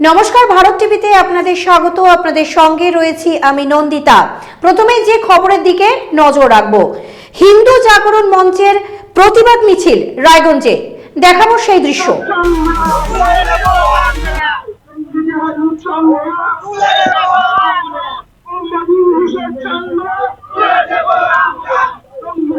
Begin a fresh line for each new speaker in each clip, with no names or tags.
নমস্কার ভারত টিভিতে আপনাদের স্বাগত আপনাদের সঙ্গে রয়েছি আমি নন্দিতা প্রথমেই যে খবরের দিকে নজর রাখব হিন্দু জাগরণ মঞ্চের প্রতিবাদ মিছিল রায়গঞ্জে দেখাবো সেই দৃশ্য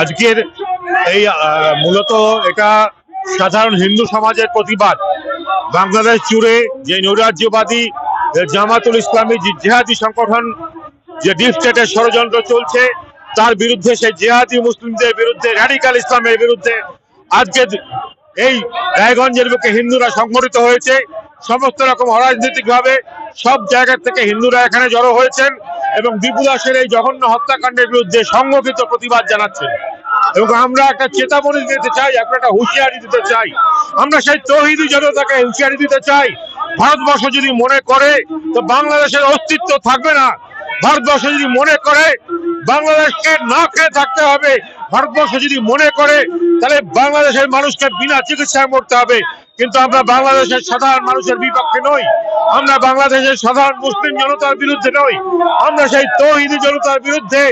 আজকের এই মূলত এটা সাধারণ হিন্দু সমাজের প্রতিবাদ। বাংলাদেশ জুড়ে যে নৈরাজ্যবাদী জামাতুল ইসলামী যে জেহাদি সংগঠন, যে ডিপ স্টেটের ষড়যন্ত্র চলছে, তার বিরুদ্ধে সেই জেহাদি মুসলিমদের বিরুদ্ধে র্যাডিকাল ইসলামের বিরুদ্ধে আজকে এই রায়গঞ্জের বুকে হিন্দুরা সংগঠিত হয়েছে। সমস্ত রকম অরাজনৈতিক ভাবে সব জায়গা থেকে হিন্দুরা এখানে জড়ো হয়েছেন। এবং দীপু এই জঘন্য হত্যাকাণ্ডের বিরুদ্ধে সংগঠিত প্রতিবাদ জানাচ্ছেন। এবং আমরা একটা চেতাবনী দিতে চাই, আমরা একটা হুঁশিয়ারি দিতে চাই। আমরা সেই তহিদি জনতাকে হুঁশিয়ারি দিতে চাই। ভারতবর্ষ যদি মনে করে, তো বাংলাদেশের অস্তিত্ব থাকবে না। ভারতবর্ষ যদি মনে করে, বাংলাদেশকে না খেয়ে থাকতে হবে। ভারতবর্ষ যদি মনে করে, তাহলে বাংলাদেশের মানুষকে বিনা চিকিৎসায় মরতে হবে। কিন্তু আমরা বাংলাদেশের সাধারণ মানুষের বিপক্ষে নই। আমরা বাংলাদেশের সাধারণ মুসলিম জনতার বিরুদ্ধে নই। আমরা সেই তৌহিদি জনতার বিরুদ্ধে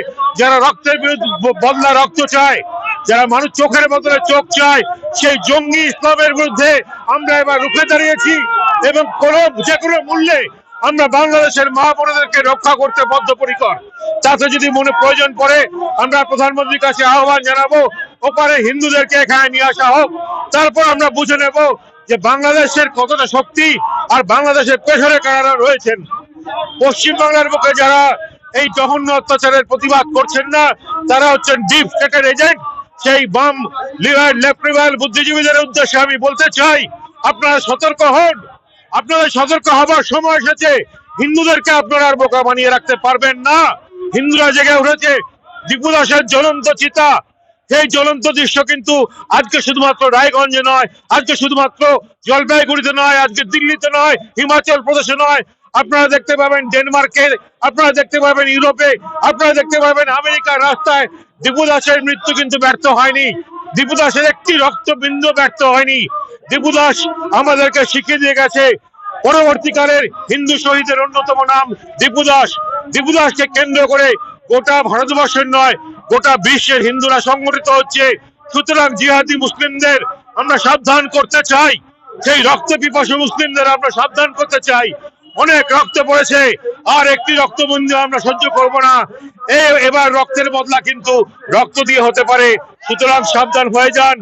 যারা রক্তের বিরুদ্ধে বদলা রক্ত চায়, যারা মানুষ চোখের বদলে চোখ চায়, সেই জঙ্গি ইসলামের বিরুদ্ধে আমরা এবার রুখে দাঁড়িয়েছি এবং কোনো, যে কোনো মূল্যে আমরা বাংলাদেশের মা রক্ষা করতে বদ্ধপরিকর। তাতে যদি মনে প্রয়োজন পড়ে, আমরা প্রধানমন্ত্রীর কাছে আহ্বান জানাব, ওপারে হিন্দুদেরকে এখানে নিয়ে আসা হোক, তারপর আমরা বুঝে নেব যে বাংলাদেশের কতটা শক্তি আর বাংলাদেশের পেছনে কারা রয়েছেন। পশ্চিম বাংলার বুকে যারা এই জঘন্য অত্যাচারের প্রতিবাদ করছেন না, তারা হচ্ছেন ডিপ স্টেটের এজেন্ট। সেই বাম লিবার, লেফট লিবারেল বুদ্ধিজীবীদের উদ্দেশ্যে আমি বলতে চাই, আপনারা সতর্ক হন। আপনাদের সতর্ক হবার সময় এসেছে। হিন্দুদেরকে আপনারা বোকা বানিয়ে রাখতে পারবেন না। হিন্দুরা জেগে উঠেছে। দীপু দাসের জ্বলন্ত চিতা সেই জ্বলন্ত দৃশ্য কিন্তু আজকে শুধুমাত্র রায়গঞ্জে নয়, আজকে শুধুমাত্র জলপাইগুড়িতে নয়, আজকে দিল্লিতে নয়, হিমাচল প্রদেশে নয়। আপনারা দেখতে পাবেন ডেনমার্কের, আপনারা দেখতে পাবেন ইউরোপে, আপনারা দেখতে পাবেন আমেরিকার রাস্তায় দীপু দাসের মৃত্যু কিন্তু ব্যর্থ হয়নি। দীপু দাসের একটি রক্তবিন্দু ব্যর্থ হয়নি। দীপু দাস আমাদেরকে শিখিয়ে দিয়ে গেছে, পরবর্তীকালের হিন্দু শহীদের অন্যতম নাম দীপু দাস। দীপু দাসকে কেন্দ্র করে গোটা ভারতবর্ষের নয় গোটা বিশ্বের হিন্দুরা সংগঠিত হচ্ছে। সুতরাং জিহাদি মুসলিমদের আমরা সাবধান করতে চাই। সেই রক্ত পিপাসু মুসলিমদের আমরা সাবধান করতে চাই। অনেক রক্ত পড়েছে, আর একটি রক্ত বন্ধু আমরা সহ্য করব না। এবার রক্তের বদলা কিন্তু রক্ত দিয়ে হতে পারে। সুতরাং সাবধান হয়ে যান।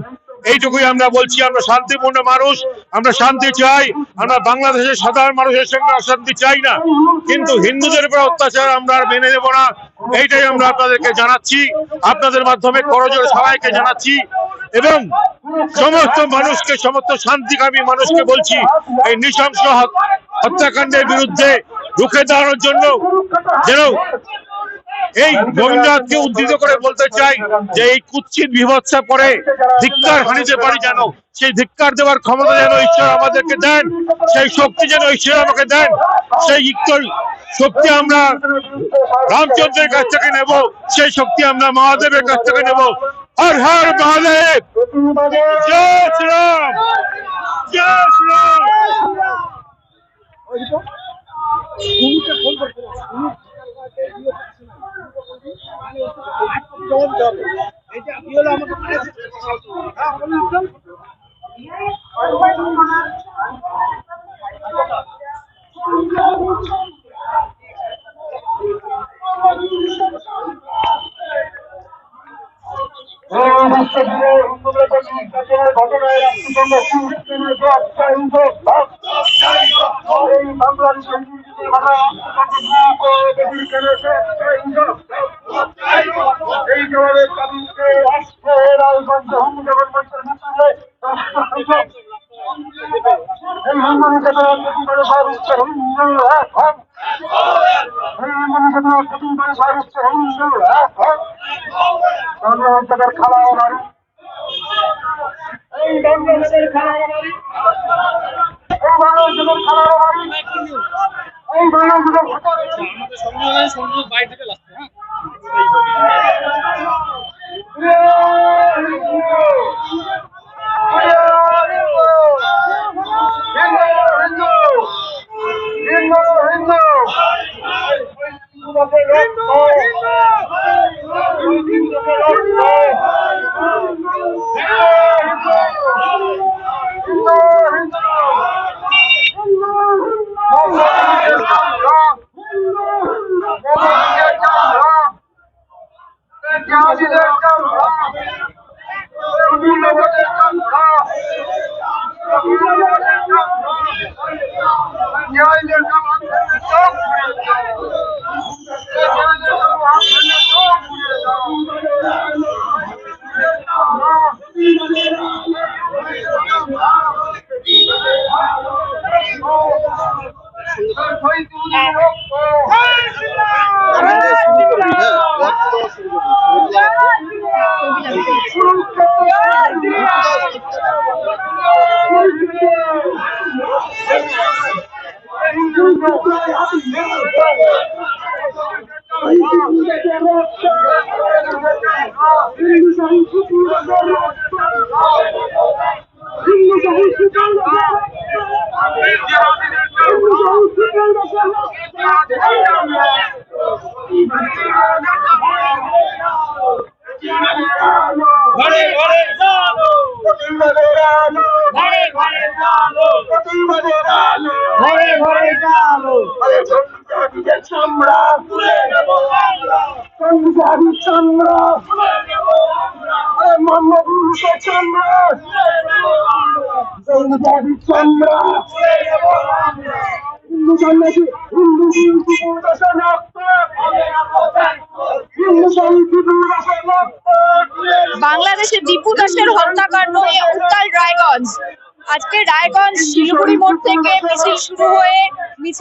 এইটুকুই আমরা বলছি, আমরা শান্তিপূর্ণ মানুষ, আমরা শান্তি চাই, আমরা বাংলাদেশের সাধারণ মানুষের সঙ্গে অশান্তি চাই না। কিন্তু হিন্দুদের উপর অত্যাচার আমরা আর মেনে নেব না। এইটাই আমরা আপনাদেরকে জানাচ্ছি, আপনাদের মাধ্যমে করজোর সবাইকে জানাচ্ছি এবং সমস্ত মানুষকে, সমস্ত শান্তিকামী মানুষকে বলছি, এই নৃশংস হত্যাকাণ্ডের বিরুদ্ধে রুখে দাঁড়ানোর জন্য যেন এই রবীন্দ্রনাথকে উদ্ধৃত করে বলতে চাই যে এই কুৎসিত বিভৎসা পরে ধিক্কার হানিতে পারি যেন, সেই ধিক্কার দেওয়ার ক্ষমতা যেন ঈশ্বর আমাদেরকে দেন, সেই শক্তি যেন ঈশ্বর আমাকে দেন, সেই ইক্তর শক্তি আমরা রামচন্দ্রের কাছ থেকে নেব, সেই শক্তি আমরা মহাদেবের কাছ থেকে নেব। হর হর মহাদেব! জয় শ্রীরাম! জয় শ্রীরাম!
এই বিশ্বজুড়ে হিন্দুদের প্রতি অত্যাচারের ঘটনায় রাষ্ট্রসংঘ সুরক্ষণের জবাবটা হিন্দু এই বাংলাদেশের হিন্দুদের ঘটনা রাষ্ট্রসংঘ করে দেখিয়ে ফেলেছে হিন্দু এই জবাবের দাবিতে রাষ্ট্রের রাজগঞ্জ হিন্দু গভর্নমেন্টের মিছিলে এই হিন্দু নিকেতনের প্রতিবাদে সাহিত্য হিন্দু এখন এই হিন্দু নিকেতনের প্রতিবাদে সাহিত্য হিন্দু এখন বাংলাদেশের খালা বাড়ি এই বাংলাদেশের খালা বাড়ি এই বাংলাদেশের খালা বাড়ি এই ভেতরে
আমাদের সংবিধানের সংযোগ বাইরে থেকে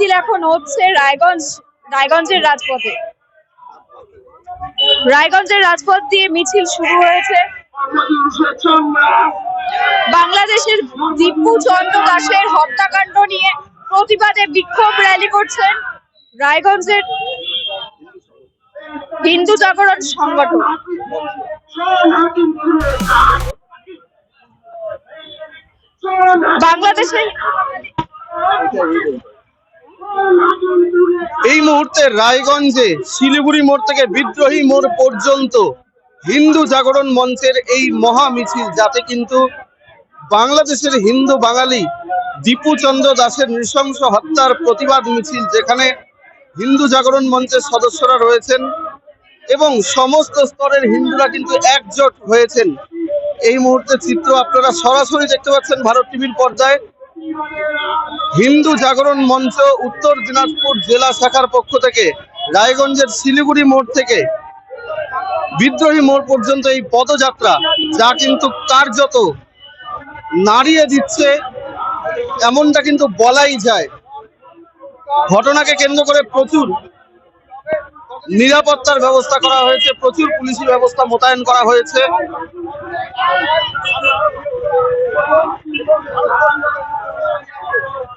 মিছিল এখন হচ্ছে রায়গঞ্জ, রায়গঞ্জের রাজপথে। রায়গঞ্জের রাজপথ দিয়ে মিছিল শুরু হয়েছে।
বাংলাদেশের
দীপু চন্দ্র দাসের হত্যাকাণ্ড নিয়ে প্রতিবাদে বিক্ষোভ র্যালি করছেন রায়গঞ্জের হিন্দু জাগরণ সংগঠন।
চল
এই মুহূর্তে রায়গঞ্জে শিলিগুড়ি মোড় থেকে বিদ্রোহী মোড় পর্যন্ত হিন্দু জাগরণ মঞ্চের এই মহা মিছিল, যাতে কিন্তু বাংলাদেশের হিন্দু বাঙালি দীপু চন্দ্র দাসের নৃশংস হত্যার প্রতিবাদ মিছিল, যেখানে হিন্দু জাগরণ মঞ্চের সদস্যরা রয়েছেন এবং সমস্ত স্তরের হিন্দুরা কিন্তু একজোট হয়েছেন। এই মুহূর্তে চিত্র আপনারা সরাসরি দেখতে পাচ্ছেন ভারত টিভির পর্দায়। হিন্দু জাগরণ মঞ্চ উত্তর দিনাজপুর জেলা শাখার পক্ষ থেকে রায়গঞ্জের শিলিগুড়ি মোড় থেকে বিদ্রোহী মোড় পর্যন্ত এই পদযাত্রা যা কিন্তু কার্যত নাড়িয়ে দিচ্ছে, এমনটা কিন্তু বলাই যায়। ঘটনাকে কেন্দ্র করে প্রচুর নিরাপত্তার ব্যবস্থা করা হয়েছে, প্রচুর পুলিশি ব্যবস্থা মোতায়েন করা হয়েছে।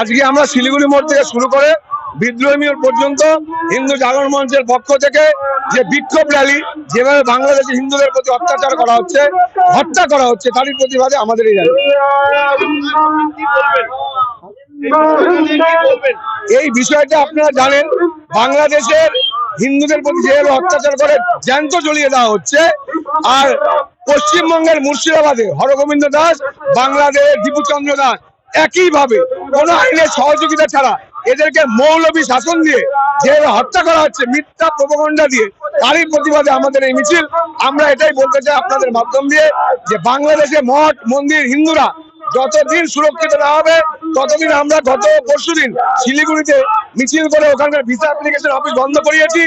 আজকে আমরা শিলিগুড়ি মোড় থেকে শুরু করে বিদ্রোহী পর্যন্ত হিন্দু জাগরণ মঞ্চের পক্ষ থেকে যে বিক্ষোভ র্যালি, যেভাবে বাংলাদেশে হিন্দুদের প্রতি অত্যাচার করা হচ্ছে, হত্যা করা হচ্ছে, তারই প্রতিবাদে আমাদের এই র্যালি। এই বিষয়টা আপনারা জানেন, বাংলাদেশের হিন্দুদের প্রতি যেভাবে অত্যাচার করে, জ্যান্ত জ্বলিয়ে দেওয়া হচ্ছে, আর পশ্চিমবঙ্গের মুর্শিদাবাদে হরগোবিন্দ দাস, বাংলাদেশের দীপুচন্দ্র দাস, একইভাবে কোন আইনের সহযোগিতা ছাড়া এদেরকে মৌলবী শাসন দিয়ে যে হত্যা করা হচ্ছে, মিথ্যা প্রবগণ্ডা দিয়ে, তারই প্রতিবাদে আমাদের এই মিছিল। আমরা এটাই বলতে চাই আপনাদের মাধ্যম দিয়ে যে বাংলাদেশে মঠ, মন্দির, হিন্দুরা যতদিন সুরক্ষিত না হবে, ততদিন আমরা গত পরশুদিন শিলিগুড়িতে মিছিল করে ওখানকার ভিসা অ্যাপ্লিকেশন অফিস বন্ধ করিয়েছি।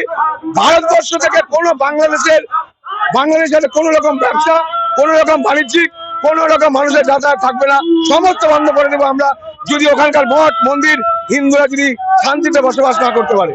ভারতবর্ষ থেকে কোনো বাংলাদেশের বাংলাদেশের কোনো রকম ব্যবসা,
কোনো রকম বাণিজ্যিক কোনো রকম মানুষের যাতায়াত থাকবে না। সমস্ত বন্ধ করে দেবো আমরা। যদি ওখানকার মঠ, মন্দির, হিন্দুরা যদি শান্তিতে বসবাস না করতে পারে।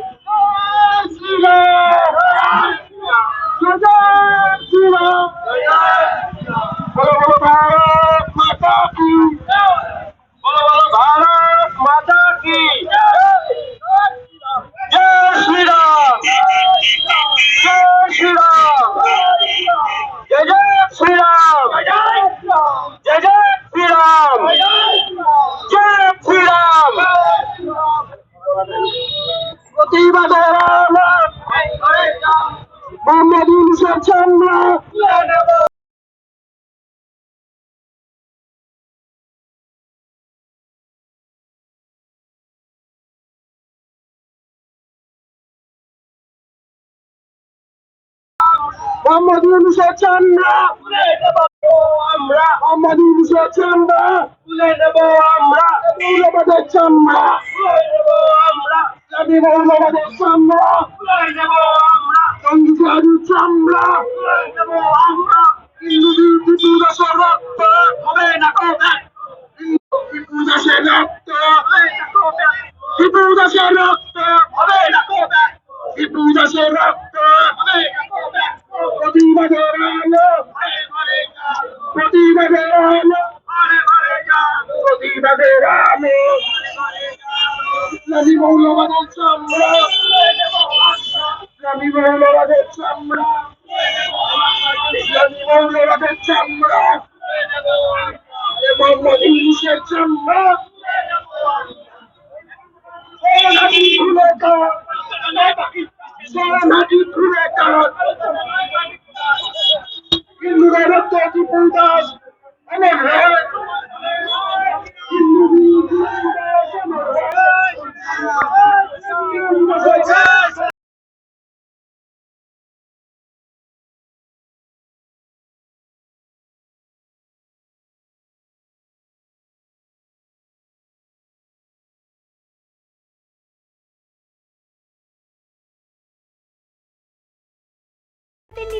মোহাম্মদ আমরা। মোহাম্মদ ইউনুসের জন্য তুলে নেব আমরা। তুলে নেব তুলে নেব তুলে নেব আমরা হিন্দু বিরোধী দুর্দশার রক্ত হবে না কবে টিপু দাসের রক্ত হবে না কবে টিপু দাসের রক্ত হবে না কবে টিপু দাসের রক্ত হবে না কবে প্রতিবাদের আলো প্রতিবাদের আলো প্রতিবাদের আলো ইসলামী মৌলবাদের চামড়া ইসলামী মৌলবাদের চামড়া ইসলামী মৌলবাদের চামড়া এবং মজলিসের চামড়া সোনাটি খুলে কাজ সোনাটি খুলে কাজ হিন্দুরা রক্ত টিপু দাস আমার রায় হিন্দু বিরোধী দাস আমার রায় টিপু দাসের রায়।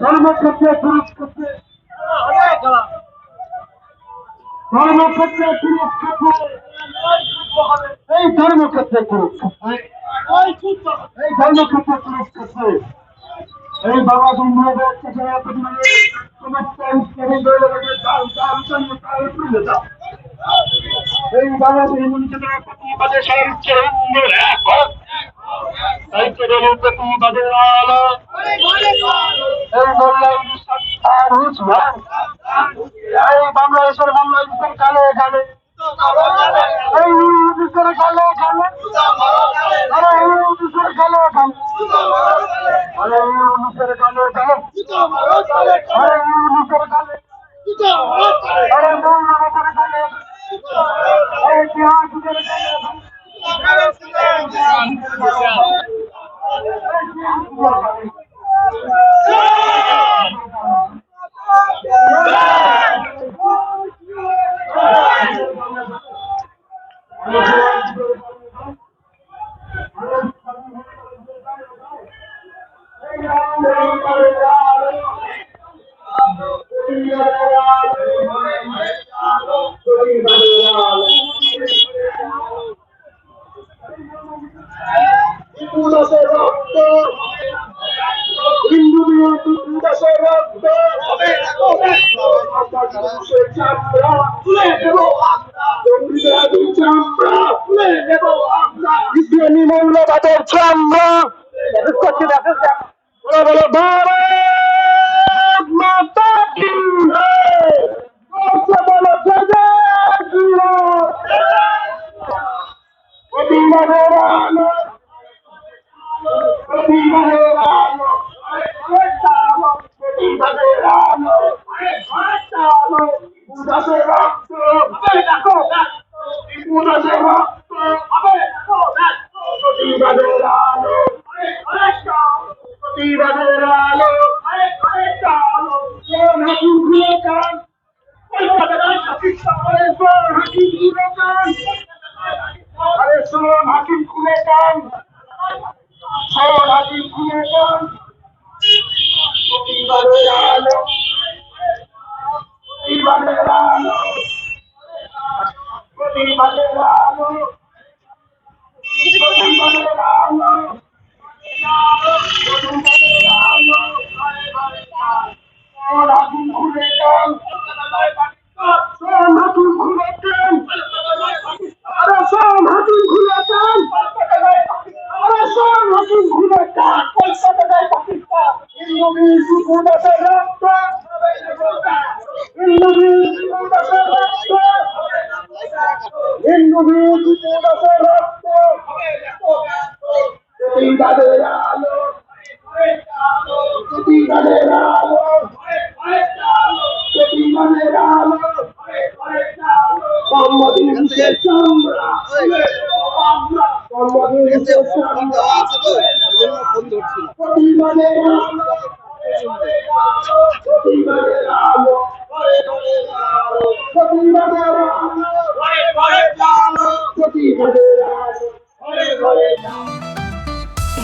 ধর্মক্ষেত্রে কুরুক্ষেত্রে ধর্মক্ষেত্রে কুরুক্ষেত্রে এই ধর্মক্ষেত্রে কুরুক্ষেত্রে এই ধর্মক্ষেত্রে কুরুক্ষেত্রে এই বাবা বন্ধুদের কাছে প্রতিবাদে সমস্ত ইসলামী দলগুলোকে দান দান জন্য তার তুলে দাও এই বাবা বন্ধুদের প্রতিবাদে সর্বোচ্চ হিন্দু এক হোক। তাই কেবল প্রতিবাদের আলো Obrigado, Zé. প্রতিবাদের আলো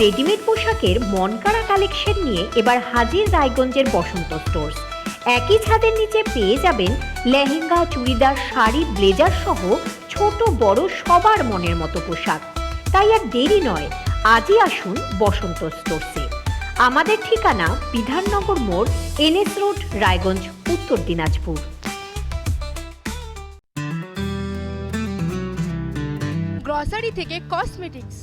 রেডিমেড পোশাকের মনকাড়া কালেকশন নিয়ে এবার হাজির রায়গঞ্জের বসন্ত স্টোর্স। একই ছাদের নিচে পেয়ে যাবেন লেহেঙ্গা চুড়িদার শাড়ি ব্লেজার সহ ছোট বড় সবার মনের মতো পোশাক। তাই আর দেরি নয়, আজই আসুন বসন্ত স্টোর্সে আমাদের ঠিকানা বিধাননগর মোড়, এনএস রোড, রায়গঞ্জ, উত্তর দিনাজপুর।
গ্রসারি থেকে কসমেটিক্স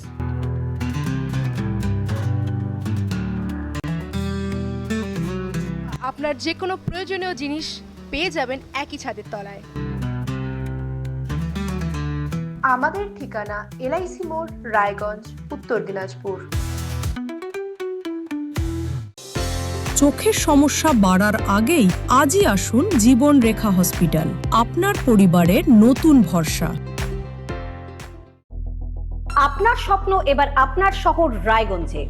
আপনার যে কোনো প্রয়োজনীয় জিনিস পেয়ে যাবেন একই ছাদের তলায়।
আমাদের ঠিকানা এলআইসি মোড় রায়গঞ্জ উত্তর দিনাজপুর।
চোখের সমস্যা বাড়ার আগেই আজই আসুন জীবন রেখা হসপিটাল আপনার পরিবারের নতুন ভরসা।
আপনার স্বপ্ন এবার আপনার শহর রায়গঞ্জে।